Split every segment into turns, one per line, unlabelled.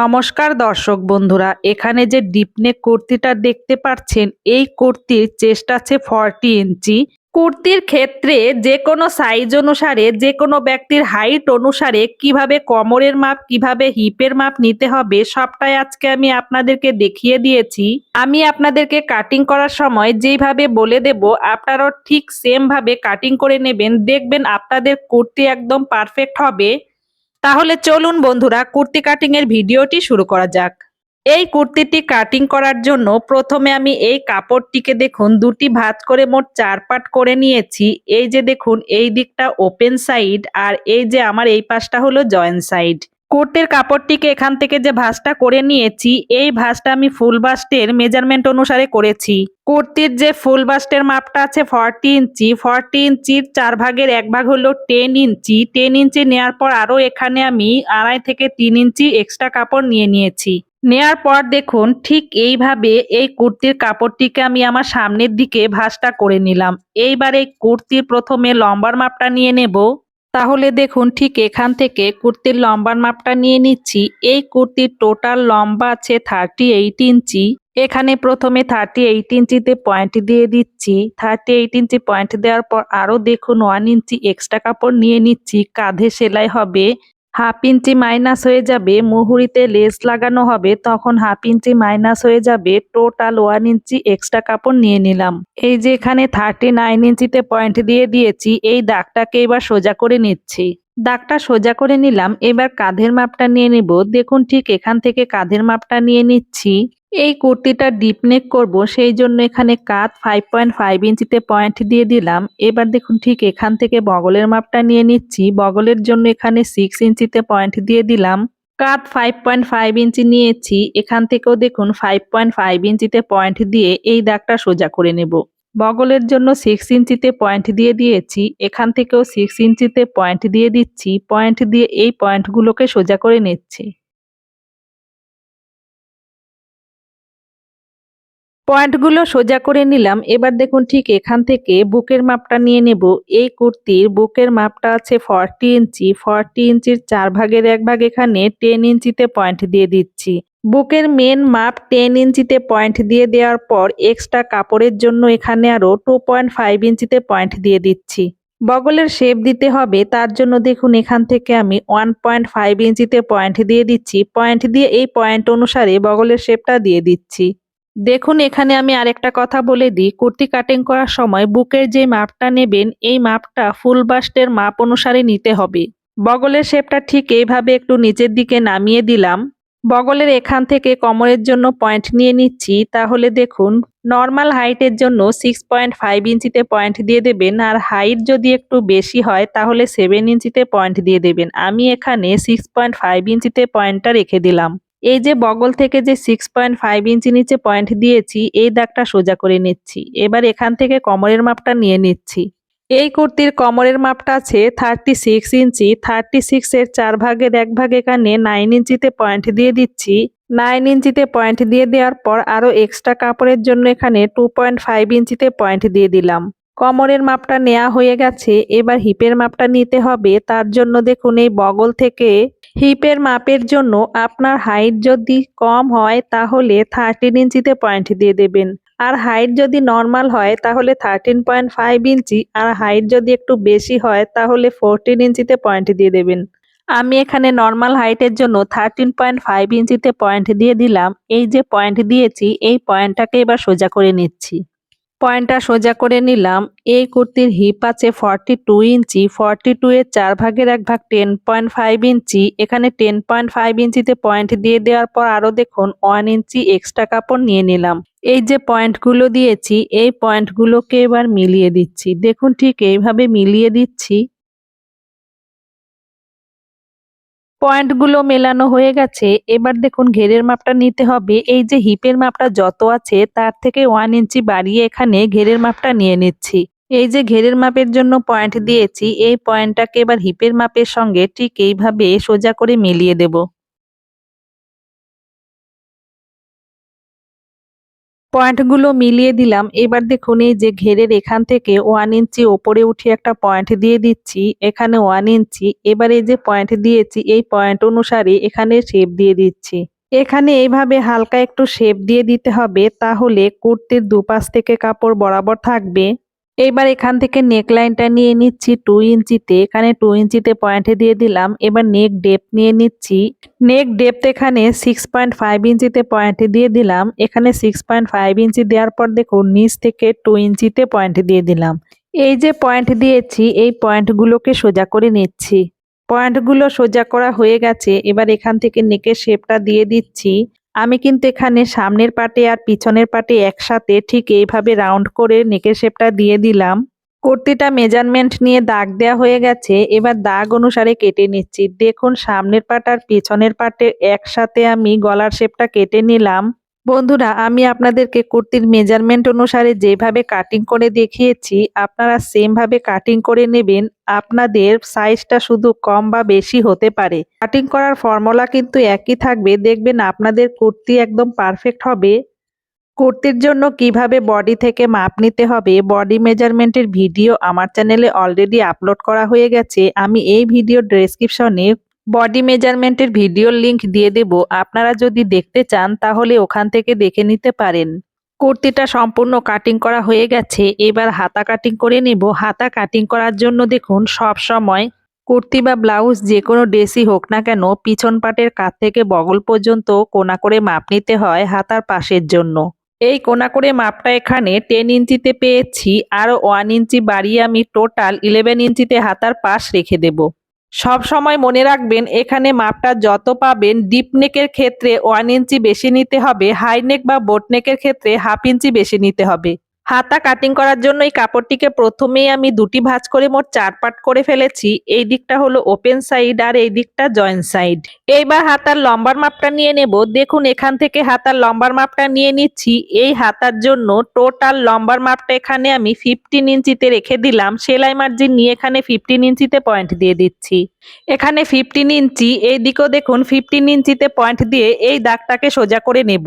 নমস্কার দর্শক বন্ধুরা, এখানে যে ডিপনেক কুর্তিটা দেখতে পাচ্ছেন, এই কুর্তির চেস্ট আছে ফর্টি ইঞ্চি। কুর্তির ক্ষেত্রে যে কোনো সাইজ অনুসারে যে কোনো ব্যক্তির হাইট অনুসারে কীভাবে কোমরের মাপ, কীভাবে হিপের মাপ নিতে হবে, সবটাই আজকে আমি আপনাদেরকে দেখিয়ে দিয়েছি। আমি আপনাদেরকে কাটিং করার সময় যেইভাবে বলে দেব, আপনারাও ঠিক সেমভাবে কাটিং করে নেবেন। দেখবেন আপনাদের কুর্তি একদম পারফেক্ট হবে। তাহলে চলুন বন্ধুরা কুর্তি কাটিং এর ভিডিওটি শুরু করা যাক। এই কুর্তিটি কাটিং করার জন্য প্রথমে আমি এই কাপড়টিকে দেখুন, দুটি ভাত করে মোট চার পাট করে নিয়েছি। এই যে দেখুন, এই দিকটা ওপেন সাইড আর এই যে আমার এই পাশটা হলো জয়েন্ট সাইড কুর্তির কাপড়টিকে এখান থেকে যে ভাঁজটা করে নিয়েছি, এই ভাঁজটা আমি ফুল বাস্টের মেজারমেন্ট অনুসারে করেছি। কুর্তির যে ফুল বাস্টের মাপটা আছে ফর্টি ইঞ্চি, ফর্টি ইঞ্চির চার ভাগের এক ভাগ হলো টেন ইঞ্চি। টেন ইঞ্চি নেওয়ার পর আরও এখানে আমি আড়াই থেকে তিন ইঞ্চি এক্সট্রা কাপড় নিয়ে নিয়েছি। নেয়ার পর দেখুন, ঠিক এইভাবে এই কুর্তির কাপড়টিকে আমি আমার সামনের দিকে ভাঁজটা করে নিলাম। এইবার এই কুর্তির প্রথমে লম্বার মাপটা নিয়ে নেব। তাহলে দেখুন ঠিক এখান থেকে কুর্তির লম্বার মাপটা নিয়ে নিচ্ছি। এই কুর্তির টোটাল লম্বা আছে থার্টি এইট ইঞ্চি। এখানে প্রথমে থার্টি এইট ইঞ্চিতে পয়েন্ট দিয়ে দিচ্ছি। থার্টি এইট ইঞ্চি পয়েন্ট দেওয়ার পর আরও দেখুন ওয়ান ইঞ্চি এক্সট্রা কাপড় নিয়ে নিচ্ছি। কাঁধে সেলাই হবে। হাফ ইঞ্চি মাইনাস হয়ে যাবে, মুহুরিতে লেস লাগানো হবে, তখন হাফ ইঞ্চি মাইনাস হয়ে যাবে, টোটাল ওয়ান ইঞ্চি এক্সট্রা কাপড় নিয়ে নিলাম। এই যে এখানে থার্টি নাইন ইঞ্চিতে পয়েন্ট দিয়ে দিয়েছি, এই দাগটাকে এবার সোজা করে নিচ্ছি। দাগটা সোজা করে নিলাম, এবার কাঁধের মাপটা নিয়ে নিব, দেখুন ঠিক এখান থেকে কাঁধের মাপটা নিয়ে নিচ্ছি। এই কুর্তিটা ডিপ নেক করব, সেই জন্য এখানে কাত ফাইভ পয়েন্ট ফাইভ ইঞ্চিতে পয়েন্ট দিয়ে দিলাম। এবার দেখুন ঠিক এখান থেকে বগলের মাপটা নিয়ে নিচ্ছি। বগলের জন্য এখানে সিক্স ইঞ্চিতে পয়েন্ট দিয়ে দিলাম। কাত ফাইভ পয়েন্ট ফাইভ ইঞ্চি নিয়েছি। এখান থেকেও দেখুন ফাইভ পয়েন্ট ফাইভ ইঞ্চিতে পয়েন্ট দিয়ে এই দাগটা সোজা করে নেব। বগলের জন্য সিক্স ইঞ্চিতে পয়েন্ট দিয়ে দিয়েছি। এখান থেকেও সিক্স ইঞ্চিতে পয়েন্ট দিয়ে দিচ্ছি। পয়েন্ট দিয়ে এই পয়েন্টগুলোকে সোজা করে নিচ্ছি। পয়েন্টগুলো সোজা করে নিলাম। এবার দেখুন ঠিক এখান থেকে বুকের মাপটা নিয়ে নেব। এই কুর্তির বুকের মাপটা আছে ফর্টি ইঞ্চি। ফর্টি ইঞ্চির চার ভাগের এক ভাগ এখানে টেন ইঞ্চিতে পয়েন্ট দিয়ে দিচ্ছি। বুকের মেন মাপ টেন ইঞ্চিতে পয়েন্ট দিয়ে দেওয়ার পর এক্সট্রা কাপড়ের জন্য এখানে আরও টু পয়েন্ট ফাইভ ইঞ্চিতে পয়েন্ট দিয়ে দিচ্ছি। বগলের শেপ দিতে হবে, তার জন্য দেখুন এখান থেকে আমি ওয়ান পয়েন্ট ফাইভ ইঞ্চিতে পয়েন্ট দিয়ে দিচ্ছি। পয়েন্ট দিয়ে এই পয়েন্ট অনুসারে বগলের শেপটা দিয়ে দিচ্ছি। দেখুন, এখানে আমি আরেকটা কথা বলে দিই। কুর্তি কাটিং করার সময় বুকের যে মাপটা নেবেন, এই মাপটা ফুল বাস্টের মাপ অনুসারে নিতে হবে। বগলের শেপটা ঠিক এইভাবে একটু নিচের দিকে নামিয়ে দিলাম। বগলের এখান থেকে কোমরের জন্য পয়েন্ট নিয়ে নিচ্ছি। তাহলে দেখুন, নর্মাল হাইটের জন্য সিক্স পয়েন্ট ফাইভ ইঞ্চিতে পয়েন্ট দিয়ে দেবেন আর হাইট যদি একটু বেশি হয়, তাহলে সেভেন ইঞ্চিতে পয়েন্ট দিয়ে দেবেন। আমি এখানে সিক্স পয়েন্ট ফাইভ ইঞ্চিতে পয়েন্টটা রেখে দিলাম। এই যে বগল থেকে যে সিক্স পয়েন্ট ফাইভ ইঞ্চি নিচে পয়েন্ট দিয়েছি, এই দাগটা সোজা করে নিচ্ছি। এবার এখান থেকে কোমরের মাপটা নিয়ে নিচ্ছি। এই কুর্তির কোমরের মাপটা আছে থার্টি সিক্স ইঞ্চি থার্টি সিক্সের চার ভাগের এক ভাগ এখানে নাইন ইঞ্চিতে পয়েন্ট দিয়ে দিচ্ছি। নাইন ইঞ্চিতে পয়েন্ট দিয়ে দেওয়ার পর আরও এক্সট্রা কাপড়ের জন্য এখানে টু পয়েন্ট ফাইভ ইঞ্চিতে পয়েন্ট দিয়ে দিলাম। কোমরের মাপটা নেওয়া হয়ে গেছে। এবার হিপের মাপটা নিতে হবে। তার জন্য দেখুন এই বগল থেকে হিপের মাপের জন্য আপনার হাইট যদি কম হয়, তাহলে থার্টিন ইঞ্চিতে পয়েন্ট দিয়ে দেবেন। আর হাইট যদি নর্মাল হয়, তাহলে থার্টিন পয়েন্ট ফাইভ ইঞ্চি। আর হাইট যদি একটু বেশি হয়, তাহলে ফোরটিন ইঞ্চিতে পয়েন্ট দিয়ে দেবেন। আমি এখানে নর্মাল হাইটের জন্য থার্টিন পয়েন্ট ফাইভ ইঞ্চিতে পয়েন্ট দিয়ে দিলাম। এই যে পয়েন্ট দিয়েছি, এই পয়েন্টটাকে এবার সোজা করে নিচ্ছি। পয়েন্টটা সোজা করে নিলাম। এই কুর্তির হিপ আছে forty two inch. Forty two এর চার ভাগের এক ভাগ টেন পয়েন্ট ফাইভ ইঞ্চি। এখানে টেন পয়েন্ট ফাইভ ইঞ্চিতে পয়েন্ট দিয়ে দেওয়ার পর আরও দেখুন ওয়ান ইঞ্চি এক্সট্রা কাপড় নিয়ে নিলাম। এই যে পয়েন্টগুলো দিয়েছি, এই পয়েন্টগুলোকে এবার মিলিয়ে দিচ্ছি। দেখুন ঠিক এইভাবে মিলিয়ে দিচ্ছি। পয়েন্টগুলো মেলানো হয়ে গেছে। এবার দেখুন, ঘেরের মাপটা নিতে হবে। এই যে হিপের মাপটা যত আছে, তার থেকে ওয়ান ইঞ্চি বাড়িয়ে এখানে ঘেরের মাপটা নিয়ে নিচ্ছি। এই যে ঘেরের মাপের জন্য পয়েন্ট দিয়েছি, এই পয়েন্টটাকে এবার হিপের মাপের সঙ্গে ঠিক এইভাবে সোজা করে মিলিয়ে দেব। পয়েন্টগুলো মিলিয়ে দিলাম। এবার দেখুন এই যে ঘেরের এখান থেকে ওয়ান ইঞ্চি ওপরে উঠে একটা পয়েন্ট দিয়ে দিচ্ছি, এখানে ওয়ান ইঞ্চি। এবার এই যে পয়েন্ট দিয়েছি, এই পয়েন্ট অনুসারে এখানে শেপ দিয়ে দিচ্ছি। এখানে এইভাবে হালকা একটু শেপ দিয়ে দিতে হবে, তাহলে কুর্তির দুপাশ থেকে কাপড় বরাবর থাকবে। এবার এখান থেকে নেক লাইনটা নিয়ে নিচ্ছি টু ইঞ্চিতে। এখানে টু ইঞ্চিতে পয়েন্টে দিয়ে দিলাম। এবার নেক ডেপ নিয়ে নিচ্ছি। নেক ডেপথ এখানে সিক্স পয়েন্ট ফাইভ ইঞ্চিতে পয়েন্টে দিয়ে দিলাম। এখানে সিক্স পয়েন্ট ফাইভ ইঞ্চি দেওয়ার পর দেখুন, নিচ থেকে টু ইঞ্চিতে পয়েন্ট দিয়ে দিলাম। এই যে পয়েন্ট দিয়েছি, এই পয়েন্টগুলোকে সোজা করে নিচ্ছি। পয়েন্টগুলো সোজা করা হয়ে গেছে। এবার এখান থেকে নেকের শেপটা দিয়ে দিচ্ছি। আমি কিন্তু এখানে সামনের পাটে আর পিছনের পাটে একসাথে ঠিক এইভাবে রাউন্ড করে নেকের শেপটা দিয়ে দিলাম। কুর্তিটা মেজারমেন্ট নিয়ে দাগ দেয়া হয়ে গেছে, এবার দাগ অনুসারে কেটে নিচ্ছি। দেখুন, সামনের পাট আর পিছনের পাটে একসাথে আমি গলার শেপটা কেটে নিলাম। বন্ধুরা, আমি আপনাদেরকে কুর্তির মেজারমেন্ট অনুসারে যেভাবে কাটিং করে দেখিয়েছি, আপনারা সেম ভাবে কাটিং করে নেবেন। আপনাদের সাইজটা শুধু কম বা বেশি হতে পারে। কাটিং করার ফর্মুলা কিন্তু একই থাকবে। দেখবেন আপনাদের কুর্তি একদম পারফেক্ট হবে। কুর্তির জন্য কীভাবে বডি থেকে মাপ নিতে হবে বডি মেজারমেন্টের ভিডিও আমার চ্যানেলে অলরেডি আপলোড করা হয়ে গেছে। আমি এই ভিডিও ডেসক্রিপশনে বডি মেজারমেন্টের ভিডিওর লিংক দিয়ে দেব। আপনারা যদি দেখতে চান, তাহলে ওখান থেকে দেখে নিতে পারেন। কুর্তিটা সম্পূর্ণ কাটিং করা হয়ে গেছে। এবার হাতা কাটিং করে নেব। হাতা কাটিং করার জন্য দেখুন, সব সময় কুর্তি বা ব্লাউজ যে কোনো ড্রেসই হোক না কেন, পিছন পাটের কাত থেকে বগল পর্যন্ত কোনা করে মাপ নিতে হয় হাতার পাশের জন্য। এই কোনা করে মাপটা এখানে টেন ইঞ্চিতে পেয়েছি। আর ওয়ান ইঞ্চি বাড়িয়ে আমি টোটাল ইলেভেন ইঞ্চিতে হাতার পাশ রেখে দেব। সব সময় মনে রাখবেন, এখানে মাপটা যত পাবেন, ডিপ নেকের ক্ষেত্রে ওয়ান ইঞ্চি বেশি নিতে হবে হাই নেক বা বোট নেকের ক্ষেত্রে হাফ ইঞ্চি বেশি নিতে হবে। হাতা কাটিং করার জন্য এই কাপড়টিকে প্রথমেই আমি দুটি ভাঁজ করে মোট চার পাট করে ফেলেছি। এই দিকটা হলো ওপেন সাইড আর এই দিকটা জয়েন্ট সাইড এইবার হাতার লম্বার মাপটা নিয়ে নেব। দেখুন, এখান থেকে হাতার লম্বার মাপটা নিয়ে নিচ্ছি। এই হাতার জন্য টোটাল লম্বার মাপটা এখানে আমি ফিফটিন ইঞ্চিতে রেখে দিলাম। সেলাই মার্জিন নিয়ে এখানে ফিফটিন ইঞ্চিতে পয়েন্ট দিয়ে দিচ্ছি। এখানে ফিফটিন ইঞ্চি, এই দিকেও দেখুন ফিফটিন ইঞ্চিতে পয়েন্ট দিয়ে এই দাগটাকে সোজা করে নেব।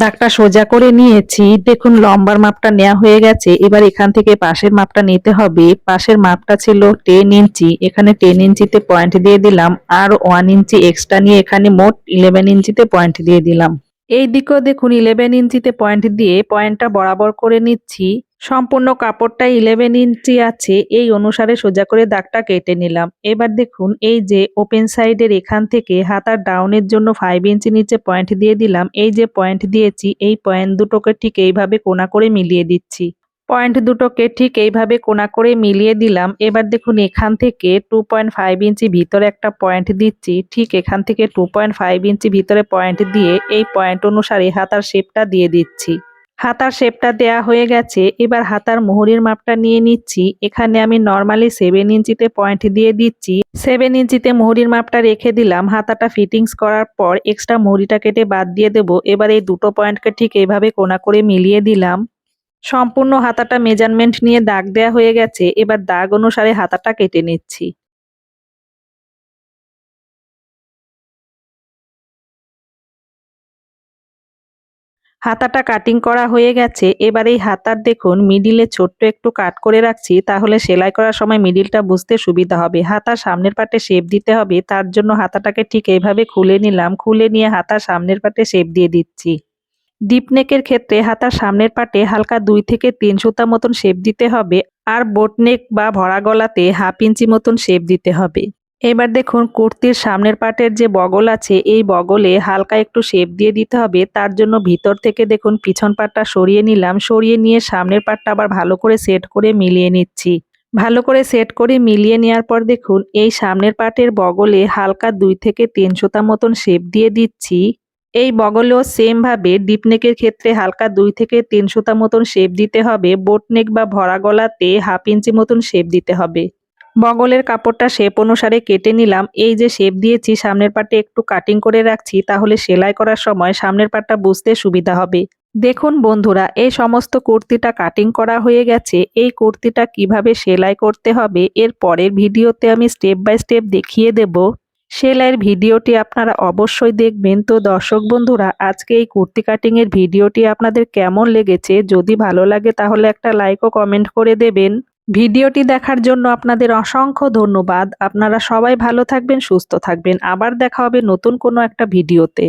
দাগটা সোজা করে নিয়েছি। দেখুন, লম্বার মাপটা নেওয়া হয়ে গেছে। এবার এখান থেকে পাশের মাপটা নিতে হবে। পাশের মাপটা ছিল টেন ইঞ্চি। এখানে টেন ইঞ্চিতে পয়েন্ট দিয়ে দিলাম আর ওয়ান ইঞ্চি এক্সট্রা নিয়ে এখানে মোট ইলেভেন ইঞ্চিতে পয়েন্ট দিয়ে দিলাম। এই দিকেও দেখুন ইলেভেন ইঞ্চিতে পয়েন্ট দিয়ে পয়েন্টটা বরাবর করে নিচ্ছি। সম্পূর্ণ কাপড়টা ইলেভেন ইঞ্চি আছে, এই অনুসারে সোজা করে দাগটা কেটে নিলাম। এবার দেখুন, এই যে ওপেন সাইডের এখান থেকে হাতার ডাউনের জন্য ফাইভ ইঞ্চি নিচে পয়েন্ট দিয়ে দিলাম। এই যে পয়েন্ট দিয়েছি, এই পয়েন্ট দুটোকে ঠিক এইভাবে কোনা করে মিলিয়ে দিচ্ছি। পয়েন্ট দুটোকে ঠিক এইভাবে কোনা করে মিলিয়ে দিলাম। এবার দেখুন, এখান থেকে টু পয়েন্ট ফাইভ ইঞ্চি ভিতরে একটা পয়েন্ট দিচ্ছি। ঠিক এখান থেকে টু পয়েন্ট ফাইভ ইঞ্চি ভিতরে পয়েন্ট দিয়ে এই পয়েন্ট অনুসারে হাতার শেপটা দিয়ে দিচ্ছি। হাতার শেপটা দেয়া হয়ে গেছে। এবার হাতার মোহরের মাপটা নিয়ে নিচ্ছি। এখানে আমি নর্মালি সেভেন ইঞ্চিতে পয়েন্ট দিয়ে দিচ্ছি। সেভেন ইঞ্চিতে মোহরির মাপটা রেখে দিলাম। হাতাটা ফিটিংস করার পর এক্সট্রা মোহরিটা কেটে বাদ দিয়ে দেবো। এবার এই দুটো পয়েন্টকে ঠিক এইভাবে কোনা করে মিলিয়ে দিলাম। সম্পূর্ণ হাতাটা মেজারমেন্ট নিয়ে দাগ দেয়া হয়ে গেছে। এবার দাগ অনুসারে হাতাটা কেটে নিচ্ছি। হাতাটা কাটিং করা হয়ে গেছে, এবার এই হাতার দেখুন মিডিলে ছোট্ট একটু কাট করে রাখছি, তাহলে সেলাই করার সময় মিডিলটা বুঝতে সুবিধা হবে। হাতার সামনের পাটে শেপ দিতে হবে, তার জন্য হাতাটাকে ঠিক এইভাবে খুলে নিলাম, খুলে নিয়ে হাতার সামনের পাটে শেপ দিয়ে দিচ্ছি। ডিপ নেকের ক্ষেত্রে হাতার সামনের পাটে হালকা দুই থেকে তিন সুতা মতন শেপ দিতে হবে, আর বোট নেক বা ভরা গলাতে হাফ ইঞ্চি মতন শেপ দিতে হবে। এবার দেখুন, কুর্তির সামনের পাটের যে বগল আছে, এই বগলে হালকা একটু শেপ দিয়ে দিতে হবে। তার জন্য ভিতর থেকে দেখুন, পিছন পাটটা সরিয়ে নিলাম। সরিয়ে নিয়ে সামনের পাটটা আবার ভালো করে সেট করে মিলিয়ে নিচ্ছি। ভালো করে সেট করে মিলিয়ে নেওয়ার পর দেখুন, এই সামনের পাটের বগলে হালকা দুই থেকে তিন সুতা মতন শেপ দিয়ে দিচ্ছি। এই বগলেও সেম ভাবে ডিপ নেকের ক্ষেত্রে হালকা দুই থেকে তিন সুতা মতন শেপ দিতে হবে। বোট নেক বা ভরা গলাতে হাফ ইঞ্চি মতন শেপ দিতে হবে। বগলের কাপড়টা শেপ অনুসারে কেটে নিলাম। এই যে শেপ দিয়েছি, সামনের পাটে একটু কাটিং করে রাখছি, তাহলে সেলাই করার সময় সামনের পাটটা বুঝতে সুবিধা হবে। দেখুন বন্ধুরা, এই সমস্ত কুর্তিটা কাটিং করা হয়ে গেছে। এই কুর্তিটা কীভাবে সেলাই করতে হবে, এর পরের ভিডিওতে আমি স্টেপ বাই স্টেপ দেখিয়ে দেব। সেলাইয়ের ভিডিওটি আপনারা অবশ্যই দেখবেন। তো দর্শক বন্ধুরা, আজকে এই কুর্তি কাটিংয়ের ভিডিওটি আপনাদের কেমন লেগেছে? যদি ভালো লাগে তাহলে একটা লাইক ও কমেন্ট করে দেবেন। ভিডিওটি দেখার জন্য আপনাদের অসংখ্য ধন্যবাদ। আপনারা সবাই ভালো থাকবেন, সুস্থ থাকবেন। আবার দেখা হবে নতুন কোনো একটা ভিডিওতে।